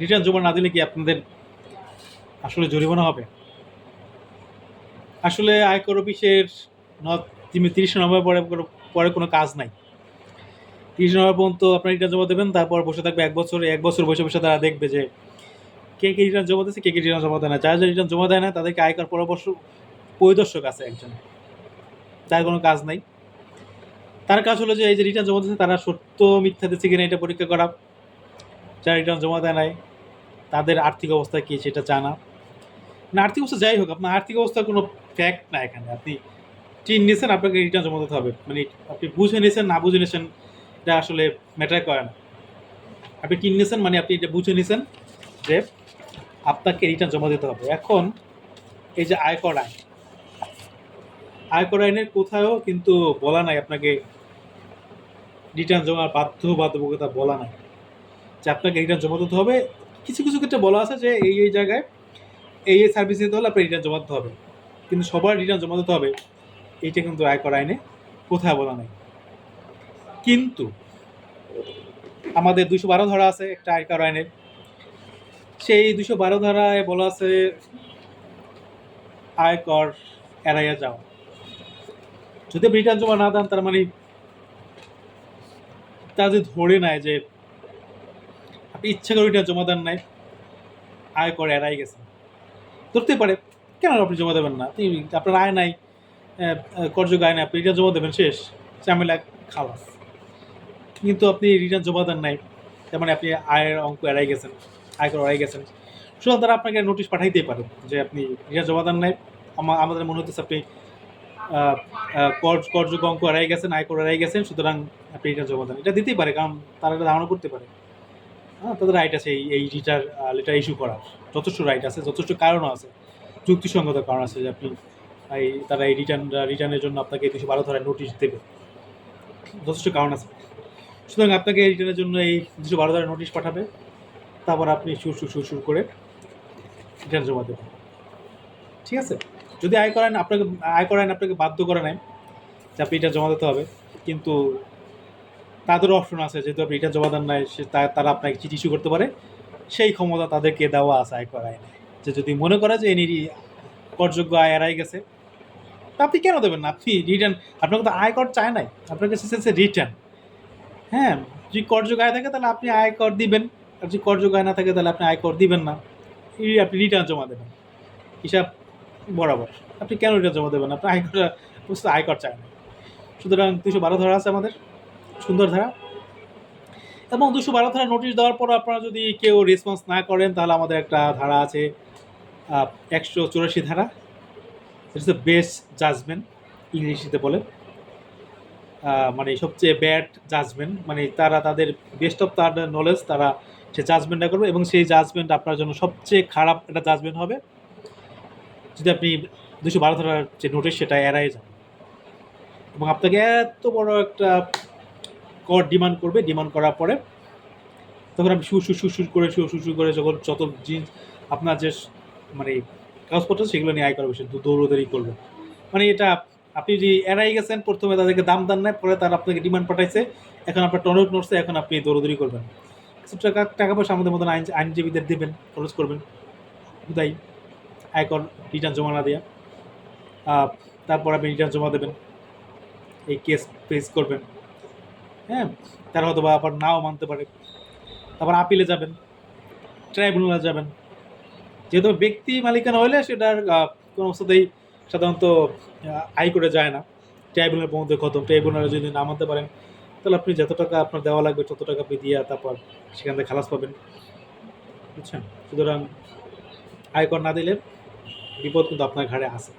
Return জমা না দিলে কি আপনাদের আসলে জরিমানা হবে? আসলে আয়কর অফিসের তিরিশ নভেম্বর পরে পরে কোনো কাজ নাই। তিরিশ নভেম্বর পর্যন্ত আপনার রিটার্ন জমা দেবেন, তারপর বসে থাকবে এক বছর এক বছর বসে বসে তারা দেখবে যে কে কে রিটার্ন জমা দিচ্ছে কে কে রিটার্ন জমা দেয় না। যারা যারা রিটার্ন জমা দেয় না, তাদেরকে আয়কর পরামর্শ পরিদর্শক আছে একজন। তার কোনো কাজ নাই। তার কাজ হলো যে এই যে রিটার্ন জমা দিচ্ছে তারা সত্য মিথ্যা দিচ্ছে কিনা এটা পরীক্ষা করা। যারা রিটার্ন জমা দেয় নাই। তাদের আর্থিক অবস্থা কী সেটা জানা। না, আর্থিক অবস্থা যাই হোক, আপনার আর্থিক অবস্থার কোনো ফ্যাক্ট না এখানে। আপনি টিন নিয়েছেন আপনাকে রিটার্ন জমা দিতে হবে। মানে আপনি বুঝে নিয়েছেন না বুঝে নিয়েছেন এটা আসলে ম্যাটার করে না। আপনি টিন নিয়েছেন মানে আপনি এটা বুঝে নিয়েছেন যে আপনাকে রিটার্ন জমা দিতে হবে। এখন এই যে আয়কর আইন। আয়কর আইনের কোথাও কিন্তু বলা নাই, আপনাকে রিটার্ন বাধ্য বাধ্যবাধকতা বলা নাই। যে আপনাকে রিটার্ন জমা দিতে হবে। কিছু কিছু ক্ষেত্রে বলা আছে যে এই এই জায়গায় এই এই সার্ভিস দিতে হলে আপনার রিটার্ন জমা দিতে হবে। কিন্তু সবার রিটার্ন জমা দিতে হবে এইটা কিন্তু আয় আয়কর আইনে কোথায় বলা নেই। কিন্তু আমাদের দুশো বারো ধারা আছে, একটা আয় আয়কর আইনের সেই দুশো বারো ধারায় বলা আছে আয়কর এড়াইয়া যাও। যদি রিটার্ন জমা না দেন, তার মানে তারা যদি ধরে নেয় যে ইচ্ছা করে রিটার্ন জমা দেন নাই। আয়কর এড়াই গেছে। ধরতে পারে, কেন আপনি জমা দেবেন না? আপনার আয় নাই করযোগ্য আয় নাই, আপনি রিটার্ন জমা দেবেন, শেষ। ঝামেলা খালাস। কিন্তু আপনি রিটার্ন জমা দেন নাই, তার মানে আপনি আয়ের অঙ্ক এড়াই গেছেন আয়কর এড়াই গেছেন। সুতরাং তারা আপনাকে নোটিশ পাঠাইতেই পারে যে আপনি রিটার্ন জমা দেন নাই। আমা- আমাদের মনে হচ্ছে আপনি করযোগ্য অঙ্ক এড়াই গেছেন আয়কর এড়াই গেছেন, সুতরাং আপনি রিটার্ন জমা দেন। এটা দিতেই পারে, কারণ তারা এটা ধারণা করতে পারে। হ্যাঁ তাদের রাইট আছে এই এই রিটার লেটার ইস্যু করার। যথেষ্ট রাইট আছে, যথেষ্ট কারণও আছে। যুক্তিসঙ্গত কারণ আছে যে আপনি, এই তারা এই রিটার্ন রিটার্নের জন্য আপনাকে দুশো বারো ধরায় নোটিশ দেবে। যথেষ্ট কারণ আছে। সুতরাং আপনাকে এই রিটার্নের জন্য এই দুশো বারো ধরায় নোটিশ পাঠাবে। তারপর আপনি সুর সুর সুর সুর করে রিটার্ন জমা দেবেন। ঠিক আছে? যদি আয় করেন, আপনাকে, আয় করেন, আপনাকে বাধ্য করে নেয় যে আপনি এটা জমা দিতে হবে। কিন্তু তাদেরও অপশন আছে, যেহেতু আপনি রিটার্ন জমা দেন নাই, সে তারা আপনাকে চিঠি ইস্যু করতে পারে। সেই ক্ষমতা তাদেরকে দেওয়া আছে আয়কর আইনে। যে যদি মনে করে যে এনি করযোগ্য আয় এড়াই গেছে, তা আপনি কেন দেবেন না? আপনি রিটার্ন আপনাকে তো আয়কর চায় নাই আপনার কাছে চেয়েছে রিটার্ন হ্যাঁ যদি করযোগ্য আয় থাকে তাহলে আপনি আয়কর দিবেন, আর যদি করযোগ্য আয় না থাকে তাহলে আপনি আয়কর দিবেন না। আপনি রিটার্ন জমা দেবেন। হিসাব বরাবর। আপনি কেন রিটার্ন জমা দেবেন আপনি আয়কর বুঝতে আয়কর চায় না সুতরাং দুশো বারো ধরা আছে আমাদের। সুন্দর ধারা। এবং দুশো বারো ধারা নোটিশ দেওয়ার পর আপনারা যদি কেউ রেসপন্স না করেন, তাহলে আমাদের একটা ধারা আছে একশো চুরাশি ধারা। ইটস দ্য বেস্ট জাজমেন্ট ইংলিশিতে বলে। মানে সবচেয়ে ব্যাড জাজমেন্ট মানে তারা তাদের বেস্ট অফ তার নলেজ তারা সে জাজমেন্টটা করবে এবং সেই জাজমেন্ট আপনার জন্য সবচেয়ে খারাপ একটা জাজমেন্ট হবে। যদি আপনি দুশো বারো ধারার যে নোটিশ সেটা এড়াই যান। এবং আপনাকে এত বড় একটা কর ডিমান্ড করবে, ডিমান্ড করার পরে তখন আপনি সুর সুর সুর করে, সুর সুর করে যখন যত জিনিস আপনার যে মানে কাগজপত্র সেগুলো নিয়ে আয় করবে বেশি দৌড়দৌড়ি করবে। মানে এটা আপনি যদি এড়াই গেছেন, প্রথমে তাদেরকে দাম দান নেয় পরে তারা আপনাকে ডিমান্ড পাঠাইছে, এখন আপনার টনক নড়ছে, এখন আপনি দৌড়দৌড়ি করবেন। কিছু টাকা টাকা পয়সা আমাদের মতন আইন আইনজীবীদের দেবেন, খরচ করবেন। তাই আয়কর রিটার্ন জমা না দেওয়া তারপর আপনি রিটার্ন জমা দেবেন। এই কেস ফেস করবেন। হ্যাঁ তারা হয়তো বা আবার নাও মানতে পারে। তারপর আপিলে যাবেন, ট্রাইব্যুনালে যাবেন। যেহেতু ব্যক্তি মালিকানা হলে সেটার কোনো অবস্থাতেই সাধারণত করে যায় না। ট্রাইব্যুনাল পর্যন্ত খতম ট্রাইব্যুনালে যদি না মানতে পারেন, তাহলে আপনি যত টাকা আপনার দেওয়া লাগবে, তত টাকা আপনি দিয়ে তারপর সেখান থেকে খালাস পাবেন। বুঝছেন? সুতরাং আয়কর না দিলে বিপদ কিন্তু আপনার ঘাড়ে আসে